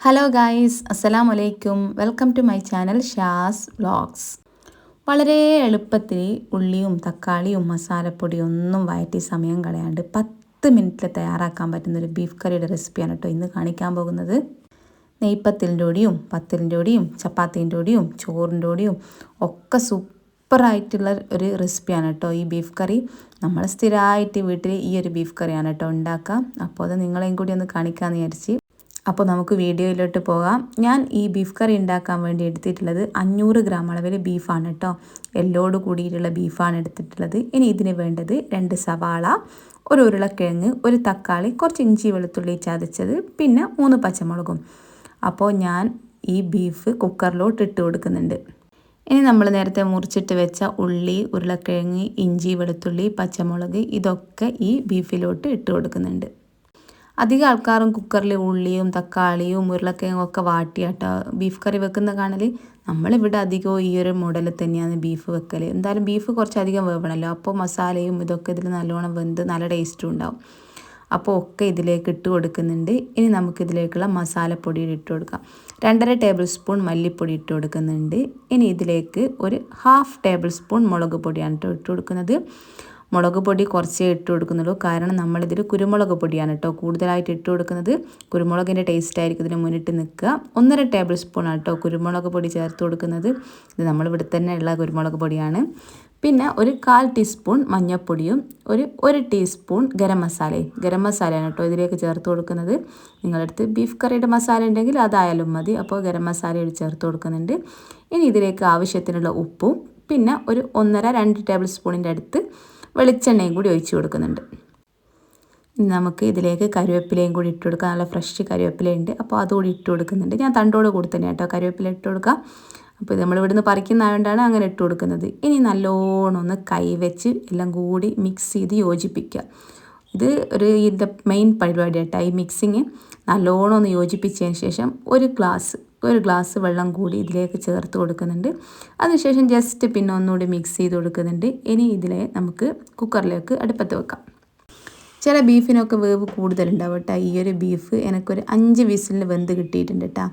Hello guys അസ്സലാം വലൈക്കും welcome to my channel Shaz vlogs വളരെ എളുപ്പത്തിൽ ഉള്ളിയും തക്കാളിയും മസാലപ്പൊടിയും ഒന്നും വയറ്റി സമയം കളയാണ്ട് പത്ത് മിനിറ്റിൽ തയ്യാറാക്കാൻ പറ്റുന്ന ഒരു ബീഫ് കറിയുടെ റെസിപ്പിയാണ് കേട്ടോ ഇന്ന് കാണിക്കാൻ പോകുന്നത്. നെയ്പ്പത്തിലിന്റെ ഓടിയും പത്തിലിന്റെ ഓടിയും ചപ്പാത്തിന്റെ ഓടിയും ചോറിന്റെ ഓടിയും ഒക്കെ സൂപ്പറായിട്ടുള്ള ഒരു റെസിപ്പിയാണ് കേട്ടോ ഈ ബീഫ് കറി നമ്മൾ സ്ഥിരമായിട്ട് വീട്ടിൽ ഈ ഒരു ബീഫ് കറിയാണ് കേട്ടോ ഉണ്ടാക്കുക. അപ്പോൾ അത് നിങ്ങളെയും കൂടി ഒന്ന് കാണിക്കാമെന്ന് വിചാരിച്ച് അപ്പോൾ നമുക്ക് വീഡിയോയിലോട്ട് പോകാം. ഞാൻ ഈ ബീഫ് കറി ഉണ്ടാക്കാൻ വേണ്ടി എടുത്തിട്ടുള്ളത് അഞ്ഞൂറ് ഗ്രാം അളവിൽ ബീഫാണ് കേട്ടോ. എല്ലോട് കൂടിയിട്ടുള്ള ബീഫാണ് എടുത്തിട്ടുള്ളത്. ഇനി ഇതിന് വേണ്ടത് രണ്ട് സവാള ഒരു ഉരുളക്കിഴങ്ങ് ഒരു തക്കാളി കുറച്ച് ഇഞ്ചി വെളുത്തുള്ളി ചതച്ചത് പിന്നെ മൂന്ന് പച്ചമുളകും. അപ്പോൾ ഞാൻ ഈ ബീഫ് കുക്കറിലോട്ട് ഇട്ട് കൊടുക്കുന്നുണ്ട്. ഇനി നമ്മൾ നേരത്തെ മുറിച്ചിട്ട് വെച്ച ഉള്ളി ഉരുളക്കിഴങ്ങ് ഇഞ്ചി വെളുത്തുള്ളി പച്ചമുളക് ഇതൊക്കെ ഈ ബീഫിലോട്ട് ഇട്ട് കൊടുക്കുന്നുണ്ട്. അധികം ആൾക്കാരും കുക്കറിൽ ഉള്ളിയും തക്കാളിയും ഉരുളക്കിഴങ്ങും ഒക്കെ വാട്ടിയാട്ടോ ബീഫ് കറി വെക്കുന്ന കാണൽ നമ്മളിവിടെ അധികവും ഈ ഒരു മോഡലിൽ തന്നെയാണ് ബീഫ് വെക്കൽ എന്തായാലും ബീഫ് കുറച്ചധികം വേവണല്ലോ. അപ്പോൾ മസാലയും ഇതൊക്കെ ഇതിൽ നല്ലോണം വെന്ത് നല്ല ടേസ്റ്റും ഉണ്ടാവും. അപ്പോൾ ഒക്കെ ഇതിലേക്ക് ഇട്ട് കൊടുക്കുന്നുണ്ട്. ഇനി നമുക്ക് ഇതിലേക്കുള്ള മസാലപ്പൊടി ഇട്ട് കൊടുക്കാം. രണ്ടര ടേബിൾ സ്പൂൺ മല്ലിപ്പൊടി ഇട്ട് കൊടുക്കുന്നുണ്ട്. ഇനി ഇതിലേക്ക് ഒരു ഹാഫ് ടേബിൾ സ്പൂൺ മുളക് പൊടിയാണ് ഇട്ട് കൊടുക്കുന്നത്. മുളക് പൊടി കുറച്ചേ ഇട്ട് കൊടുക്കുന്നുള്ളൂ. കാരണം നമ്മളിതിൽ കുരുമുളക് പൊടിയാണ് കേട്ടോ കൂടുതലായിട്ട് ഇട്ട് കൊടുക്കുന്നത് കുരുമുളകിന്റെ ടേസ്റ്റ് ആയിരിക്കും ഇതിന് മുന്നിട്ട് നിൽക്കുക. ഒന്നര ടേബിൾ സ്പൂണാണ് കേട്ടോ കുരുമുളക് പൊടി ചേർത്ത് കൊടുക്കുന്നത്. ഇത് നമ്മളിവിടെ തന്നെ ഉള്ള കുരുമുളക് പൊടിയാണ്. പിന്നെ ഒരു കാൽ ടീസ്പൂൺ മഞ്ഞൾപ്പൊടിയും ഒരു ഒരു ടീസ്പൂൺ ഗരം മസാലയും. ഗരം മസാലയാണ് കേട്ടോ ഇതിലേക്ക് ചേർത്ത് കൊടുക്കുന്നത്. നിങ്ങളടുത്ത് ബീഫ് കറിയുടെ മസാല ഉണ്ടെങ്കിൽ അതായാലും മതി. അപ്പോൾ ഗരം മസാല ചേർത്ത് കൊടുക്കുന്നുണ്ട്. ഇനി ഇതിലേക്ക് ആവശ്യത്തിനുള്ള ഉപ്പും പിന്നെ ഒരു ഒന്നര രണ്ട് ടേബിൾ സ്പൂണിന്റെ അടുത്ത് വെളിച്ചെണ്ണയും കൂടി ഒഴിച്ചു കൊടുക്കുന്നുണ്ട്. നമുക്ക് ഇതിലേക്ക് കരുവേപ്പിലയും കൂടി ഇട്ട് കൊടുക്കാം. നല്ല ഫ്രഷ് കരുവേപ്പിലയുണ്ട്. അപ്പോൾ അതുകൂടി ഇട്ട് കൊടുക്കുന്നുണ്ട്. ഞാൻ തണ്ടോട് കൂടി തന്നെ കേട്ടോ കരുവേപ്പില ഇട്ട് കൊടുക്കാം. അപ്പോൾ ഇത് നമ്മൾ ഇവിടുന്ന് പറിക്കുന്നതുകൊണ്ടാണ് അങ്ങനെ ഇട്ട് കൊടുക്കുന്നത്. ഇനി നല്ലോണം ഒന്ന് കൈവച്ച് എല്ലാം കൂടി മിക്സ് ചെയ്ത് യോജിപ്പിക്കുക. ഇത് ഒരു ഇതിന്റെ മെയിൻ പരിപാടി കേട്ടോ ഈ മിക്സിങ് നല്ലോണം ഒന്ന് യോജിപ്പിച്ചതിന് ശേഷം ഒരു ഗ്ലാസ് ഒരു ഗ്ലാസ് വെള്ളം കൂടി ഇതിലേക്ക് ചേർത്ത് കൊടുക്കുന്നുണ്ട്. അതിനുശേഷം ജസ്റ്റ് പിന്നെ ഒന്നുകൂടി മിക്സ് ചെയ്ത് കൊടുക്കുന്നുണ്ട്. ഇനി ഇതിലെ നമുക്ക് കുക്കറിലേക്ക് അടുപ്പത്ത് വെക്കാം. ചില ബീഫിനൊക്കെ വേവ് കൂടുതലുണ്ടാവും കേട്ടോ. ഈ ഒരു ബീഫ് എനിക്കൊരു അഞ്ച് വിസിലിന് വെന്ത് കിട്ടിയിട്ടുണ്ട് കേട്ടോ.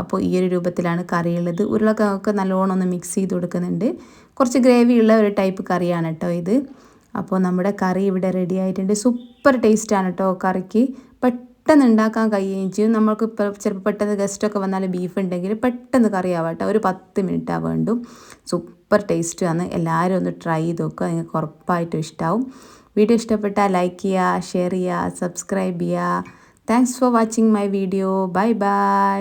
അപ്പോൾ ഈ ഒരു രൂപത്തിലാണ് കറിയുള്ളത്. ഉരുളക്കൊക്കെ നല്ലോണം ഒന്ന് മിക്സ് ചെയ്ത് കൊടുക്കുന്നുണ്ട്. കുറച്ച് ഗ്രേവി ഉള്ള ഒരു ടൈപ്പ് കറിയാണ് കേട്ടോ ഇത്. അപ്പോൾ നമ്മുടെ കറി ഇവിടെ റെഡി ആയിട്ടുണ്ട്. സൂപ്പർ ടേസ്റ്റാണ് കേട്ടോ കറിക്ക്. പെട്ടെന്ന് ഉണ്ടാക്കാൻ കഴിയുകയും ചെയ്യും നമ്മൾക്ക് ഇപ്പോൾ ചിലപ്പോൾ പെട്ടെന്ന് ഗസ്റ്റൊക്കെ വന്നാൽ ബീഫ് ഉണ്ടെങ്കിൽ പെട്ടെന്ന് കറിയാവട്ടെ ഒരു പത്ത് മിനിറ്റാണ് വേണ്ടു. സൂപ്പർ ടേസ്റ്റാണ് എല്ലാവരും ഒന്ന് ട്രൈ ചെയ്ത് നോക്കുക നിങ്ങൾക്ക് ഉറപ്പായിട്ടും ഇഷ്ടമാവും വീഡിയോ ഇഷ്ടപ്പെട്ടാൽ ലൈക്ക് ചെയ്യുക ഷെയർ ചെയ്യുക സബ്സ്ക്രൈബ് ചെയ്യുക. Thanks for watching my video bye bye